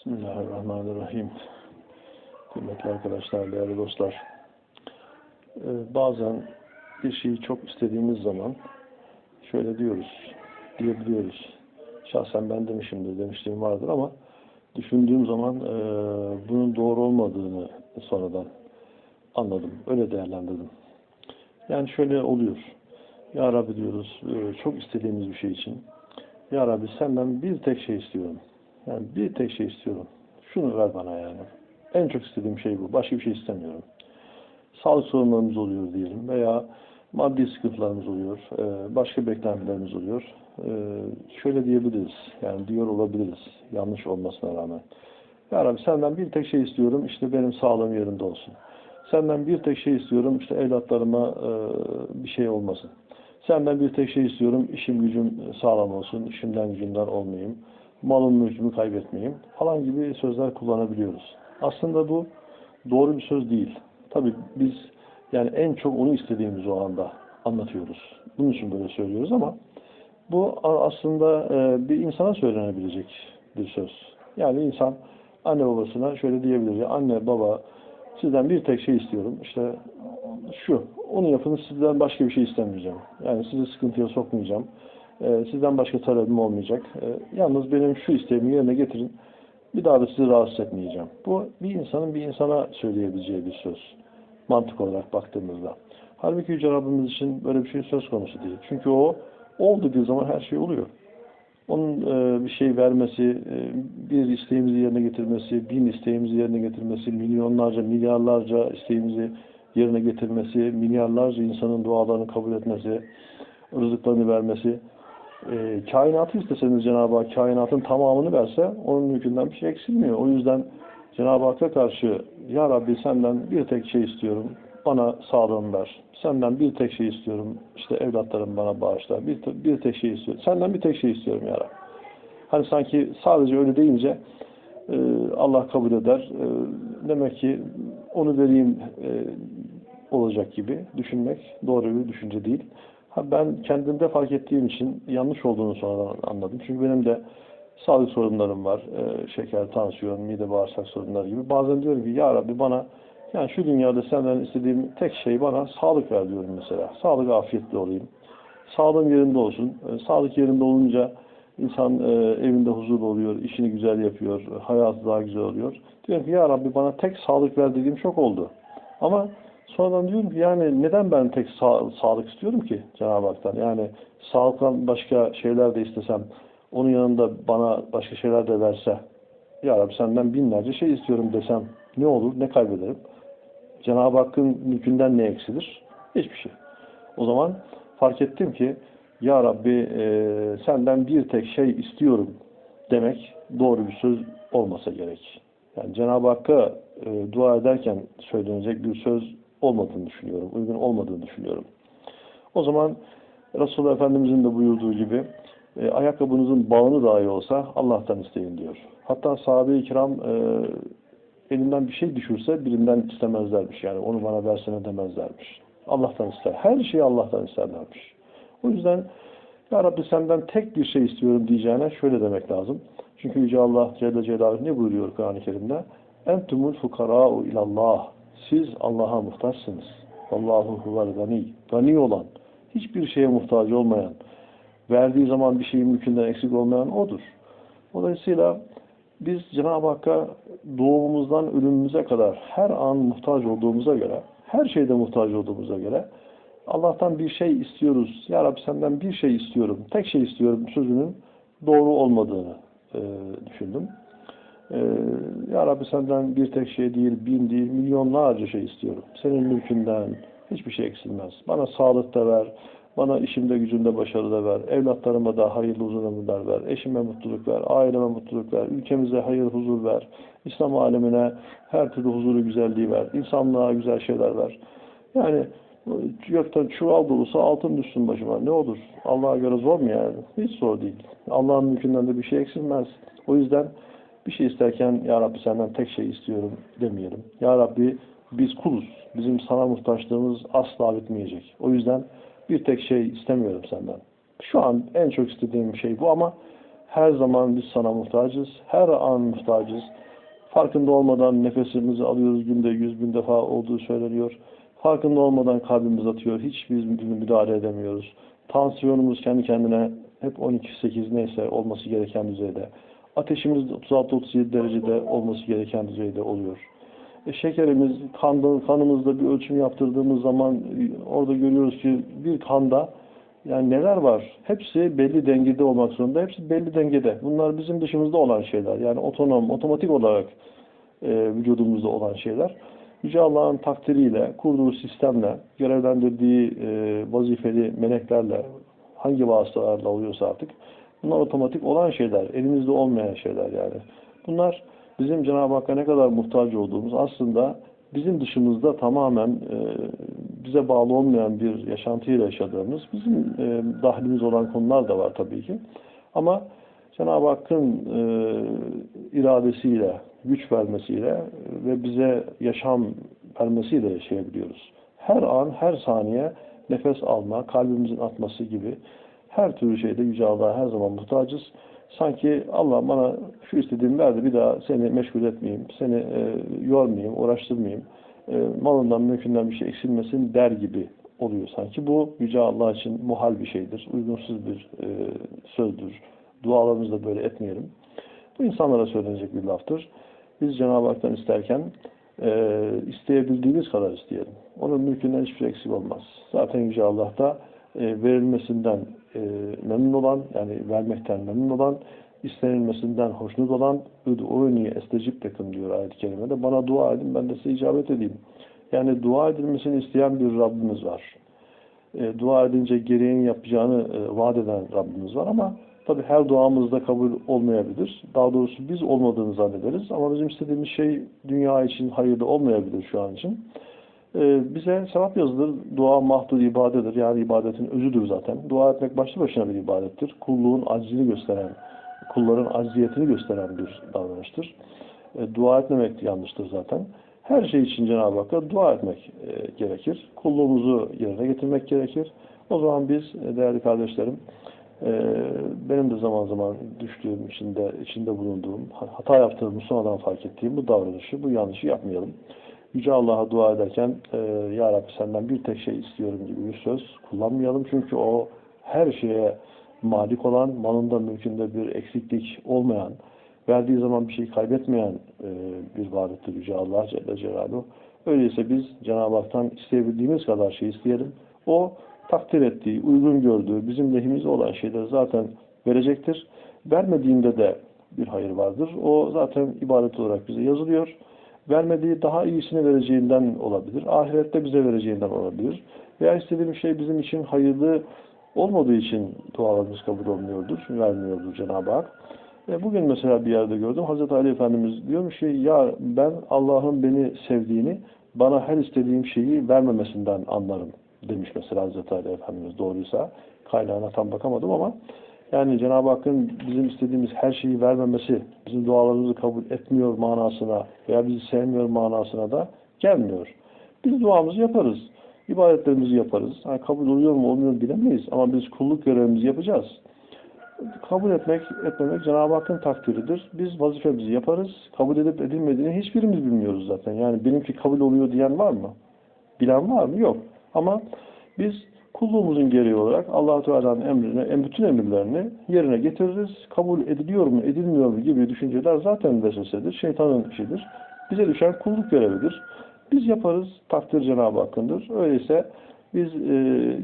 Bismillahirrahmanirrahim. Kıymetli arkadaşlar, değerli dostlar. Ee, bazen bir şeyi çok istediğimiz zaman şöyle diyoruz, diyebiliyoruz. Şahsen ben demişimdir, demişliğim vardır ama düşündüğüm zaman e, bunun doğru olmadığını sonradan anladım. Öyle değerlendirdim. Yani şöyle oluyor. Ya Rabbi diyoruz, e, çok istediğimiz bir şey için. Ya Rabbi senden bir tek şey istiyorum. Yani bir tek şey istiyorum. Şunu ver bana yani. En çok istediğim şey bu. Başka bir şey istemiyorum. Sağlık sorunlarımız oluyor diyelim veya maddi sıkıntılarımız oluyor. E, başka beklentilerimiz oluyor. E, şöyle diyebiliriz. Yani diyor olabiliriz. Yanlış olmasına rağmen. Ya Rabbi senden bir tek şey istiyorum. İşte benim sağlığım yerinde olsun. Senden bir tek şey istiyorum. İşte evlatlarıma e, bir şey olmasın. Senden bir tek şey istiyorum. işim gücüm sağlam olsun. İşimden gücümden olmayayım. Malım mülkümü kaybetmeyeyim. Falan gibi sözler kullanabiliyoruz. Aslında bu doğru bir söz değil. Tabi biz yani en çok onu istediğimiz o anda anlatıyoruz. Bunun için böyle söylüyoruz ama bu aslında bir insana söylenebilecek bir söz. Yani insan anne babasına şöyle diyebilir ya anne baba sizden bir tek şey istiyorum. İşte şu, onu yapın sizden başka bir şey istemeyeceğim. Yani sizi sıkıntıya sokmayacağım. Ee, sizden başka talebim olmayacak. Ee, yalnız benim şu isteğimi yerine getirin. Bir daha da sizi rahatsız etmeyeceğim. Bu bir insanın bir insana söyleyebileceği bir söz. Mantık olarak baktığımızda. Halbuki Yüce Rabbimiz için böyle bir şey söz konusu değil. Çünkü o oldu bir zaman her şey oluyor. Onun e, bir şey vermesi, e, bir isteğimizi yerine getirmesi, bin isteğimizi yerine getirmesi, milyonlarca, milyarlarca isteğimizi yerine getirmesi, milyarlarca insanın dualarını kabul etmesi, rızıklarını vermesi, e, kainatı isteseniz Cenab-ı Hak kainatın tamamını verse onun mülkünden bir şey eksilmiyor. O yüzden Cenab-ı Hakk'a karşı Ya Rabbi senden bir tek şey istiyorum. Bana sağlığımı ver. Senden bir tek şey istiyorum. İşte evlatlarım bana bağışla. Bir, bir tek şey istiyorum. Senden bir tek şey istiyorum Ya Rabbi. Hani sanki sadece öyle deyince e, Allah kabul eder. E, demek ki onu vereyim e, olacak gibi düşünmek doğru bir düşünce değil. Ha ben kendimde fark ettiğim için yanlış olduğunu sonradan anladım. Çünkü benim de sağlık sorunlarım var. E, şeker, tansiyon, mide, bağırsak sorunları gibi. Bazen diyorum ki ya Rabbi bana yani şu dünyada senden istediğim tek şey bana sağlık ver diyorum mesela. Sağlık afiyetli olayım. Sağlığım yerinde olsun. E, sağlık yerinde olunca insan e, evinde huzurlu oluyor, işini güzel yapıyor, hayatı daha güzel oluyor. Diyorum ki ya Rabbi bana tek sağlık ver dediğim çok oldu. Ama Sonradan diyorum ki yani neden ben tek sağ, sağlık istiyorum ki Cenab-ı Hak'tan? Yani sağlıktan başka şeyler de istesem, onun yanında bana başka şeyler de verse, Ya Rabbi senden binlerce şey istiyorum desem ne olur, ne kaybederim? Cenab-ı Hakk'ın mülkünden ne eksilir? Hiçbir şey. O zaman fark ettim ki Ya Rabbi e, senden bir tek şey istiyorum demek doğru bir söz olmasa gerek. Yani Cenab-ı Hakk'a e, dua ederken söylenecek bir söz olmadığını düşünüyorum. Uygun olmadığını düşünüyorum. O zaman Resulullah Efendimizin de buyurduğu gibi e, ayakkabınızın bağını dahi olsa Allah'tan isteyin diyor. Hatta sahabe-i kiram e, elinden bir şey düşürse birinden istemezlermiş. Yani onu bana versene demezlermiş. Allah'tan ister. Her şeyi Allah'tan isterlermiş. O yüzden Ya Rabbi senden tek bir şey istiyorum diyeceğine şöyle demek lazım. Çünkü Yüce Allah Celle Celaluhu ne buyuruyor Kur'an-ı Kerim'de? Entumul fukara'u ilallah. Siz Allah'a muhtaçsınız. Allahu huvel gani. Gani olan, hiçbir şeye muhtaç olmayan, verdiği zaman bir şeyin mülkünden eksik olmayan O'dur. Dolayısıyla biz Cenab-ı Hakk'a doğumumuzdan ölümümüze kadar her an muhtaç olduğumuza göre, her şeyde muhtaç olduğumuza göre Allah'tan bir şey istiyoruz. Ya Rabbi senden bir şey istiyorum, tek şey istiyorum sözünün doğru olmadığını e, düşündüm. Ee, ya Rabbi senden bir tek şey değil, bin değil, milyonlarca şey istiyorum. Senin mülkünden hiçbir şey eksilmez. Bana sağlık da ver, bana işimde gücümde başarı da ver, evlatlarıma da hayırlı uzun ömürler ver, eşime mutluluk ver, aileme mutluluk ver, ülkemize hayır huzur ver, İslam alemine her türlü huzuru güzelliği ver, insanlığa güzel şeyler ver. Yani gökten çuval dolusu altın düşsün başıma. Ne olur? Allah'a göre zor mu yani? Hiç zor değil. Allah'ın mülkünden de bir şey eksilmez. O yüzden bir şey isterken Ya Rabbi senden tek şey istiyorum demeyelim. Ya Rabbi biz kuluz. Bizim sana muhtaçlığımız asla bitmeyecek. O yüzden bir tek şey istemiyorum senden. Şu an en çok istediğim şey bu ama Her zaman biz sana muhtacız. Her an muhtacız. Farkında olmadan nefesimizi alıyoruz günde yüz bin defa olduğu söyleniyor. Farkında olmadan kalbimiz atıyor. Hiç biz müdahale edemiyoruz. Tansiyonumuz kendi kendine hep 12-8 neyse olması gereken düzeyde. Ateşimiz 36-37 derecede olması gereken düzeyde oluyor. E, şekerimiz, kanda, kanımızda bir ölçüm yaptırdığımız zaman e, orada görüyoruz ki bir kanda yani neler var? Hepsi belli dengede olmak zorunda. Hepsi belli dengede. Bunlar bizim dışımızda olan şeyler. Yani otonom, otomatik olarak e, vücudumuzda olan şeyler. Yüce Allah'ın takdiriyle, kurduğu sistemle, görevlendirdiği e, vazifeli meleklerle, hangi vasıtalarla oluyorsa artık, bunlar otomatik olan şeyler, elimizde olmayan şeyler yani. Bunlar bizim Cenab-ı Hakk'a ne kadar muhtaç olduğumuz aslında bizim dışımızda tamamen e, bize bağlı olmayan bir yaşantıyla yaşadığımız, bizim e, dahlimiz olan konular da var tabii ki. Ama Cenab-ı Hakk'ın e, iradesiyle, güç vermesiyle ve bize yaşam vermesiyle yaşayabiliyoruz. Her an, her saniye nefes alma, kalbimizin atması gibi her türlü şeyde Yüce Allah'a her zaman muhtacız. Sanki Allah bana şu istediğimi verdi bir daha seni meşgul etmeyeyim, seni e, yormayayım, uğraştırmayayım, e, malından mümkünden bir şey eksilmesin der gibi oluyor sanki. Bu Yüce Allah için muhal bir şeydir, uygunsuz bir e, sözdür. Dualarımızda böyle etmeyelim. Bu insanlara söylenecek bir laftır. Biz Cenab-ı Hak'tan isterken e, isteyebildiğimiz kadar isteyelim. Onun mülkünden hiçbir şey eksik olmaz. Zaten Yüce Allah da verilmesinden e, memnun olan, yani vermekten memnun olan, istenilmesinden hoşnut olan Üd'ûni estecib tekim diyor ayet-i kerimede. Bana dua edin, ben de size icabet edeyim. Yani dua edilmesini isteyen bir Rabbimiz var. E, dua edince gereğini yapacağını e, vaat eden Rabbimiz var ama tabi her duamızda kabul olmayabilir. Daha doğrusu biz olmadığını zannederiz ama bizim istediğimiz şey dünya için hayırlı olmayabilir şu an için. Ee, bize sevap yazılır. Dua mahdur ibadedir. Yani ibadetin özüdür zaten. Dua etmek başlı başına bir ibadettir. Kulluğun aczini gösteren, kulların acziyetini gösteren bir davranıştır. E, dua etmemek yanlıştır zaten. Her şey için Cenab-ı Hakk'a dua etmek e, gerekir. Kulluğumuzu yerine getirmek gerekir. O zaman biz e, değerli kardeşlerim e, benim de zaman zaman düştüğüm, içinde, içinde bulunduğum, hata yaptığımı sonradan fark ettiğim bu davranışı, bu yanlışı yapmayalım. Yüce Allah'a dua ederken e, Ya Rabbi senden bir tek şey istiyorum gibi bir söz kullanmayalım. Çünkü o her şeye malik olan, malında mülkünde bir eksiklik olmayan, verdiği zaman bir şey kaybetmeyen e, bir varlıktır Yüce Allah Celle Celaluhu. Öyleyse biz Cenab-ı Hak'tan isteyebildiğimiz kadar şey isteyelim. O takdir ettiği, uygun gördüğü, bizim lehimize olan şeyleri zaten verecektir. Vermediğinde de bir hayır vardır. O zaten ibadet olarak bize yazılıyor vermediği daha iyisini vereceğinden olabilir. Ahirette bize vereceğinden olabilir. Veya istediğim şey bizim için hayırlı olmadığı için dualarımız kabul olmuyordur, vermiyordur Cenab-ı Hak. E bugün mesela bir yerde gördüm. Hazreti Ali Efendimiz diyormuş ki ya ben Allah'ın beni sevdiğini bana her istediğim şeyi vermemesinden anlarım demiş mesela Hazreti Ali Efendimiz doğruysa. Kaynağına tam bakamadım ama yani Cenab-ı Hakk'ın bizim istediğimiz her şeyi vermemesi, bizim dualarımızı kabul etmiyor manasına veya bizi sevmiyor manasına da gelmiyor. Biz duamızı yaparız. ibadetlerimizi yaparız. Yani kabul oluyor mu olmuyor mu bilemeyiz. Ama biz kulluk görevimizi yapacağız. Kabul etmek, etmemek Cenab-ı Hakk'ın takdiridir. Biz vazifemizi yaparız. Kabul edip edilmediğini hiçbirimiz bilmiyoruz zaten. Yani benimki kabul oluyor diyen var mı? Bilen var mı? Yok. Ama biz kulluğumuzun gereği olarak allah Teala'nın emrine, bütün emirlerini yerine getiririz. Kabul ediliyor mu, edilmiyor mu gibi düşünceler zaten vesvesedir. Şeytanın işidir. Bize düşen kulluk görevidir. Biz yaparız, takdir Cenab-ı Hakk'ındır. Öyleyse biz e,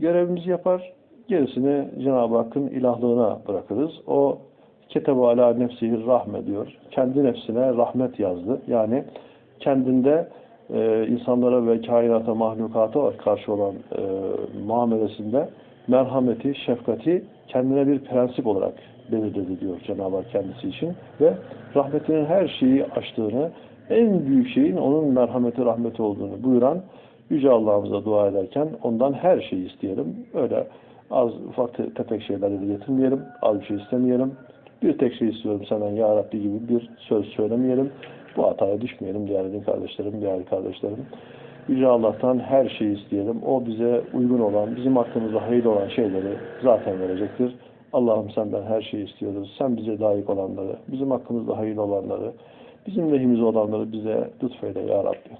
görevimizi yapar, gerisini Cenab-ı Hakk'ın ilahlığına bırakırız. O ketebe ala nefsihir rahme diyor. Kendi nefsine rahmet yazdı. Yani kendinde e, insanlara ve kainata, mahlukata karşı olan e, muamelesinde merhameti, şefkati kendine bir prensip olarak belirledi diyor Cenab-ı Hak kendisi için ve rahmetinin her şeyi açtığını, en büyük şeyin onun merhameti, rahmeti olduğunu buyuran Yüce Allah'ımıza dua ederken ondan her şeyi isteyelim. Öyle az ufak te tefek şeylerle de yetinmeyelim, az bir şey istemeyelim. Bir tek şey istiyorum senden Ya Rabbi gibi bir söz söylemeyelim. Bu hataya düşmeyelim değerli kardeşlerim, değerli kardeşlerim. Yüce Allah'tan her şeyi isteyelim. O bize uygun olan, bizim hakkımızda hayırlı olan şeyleri zaten verecektir. Allah'ım senden her şeyi istiyoruz. Sen bize layık olanları, bizim hakkımızda hayırlı olanları, bizim lehimize olanları bize lütfeyle ya Rabbi.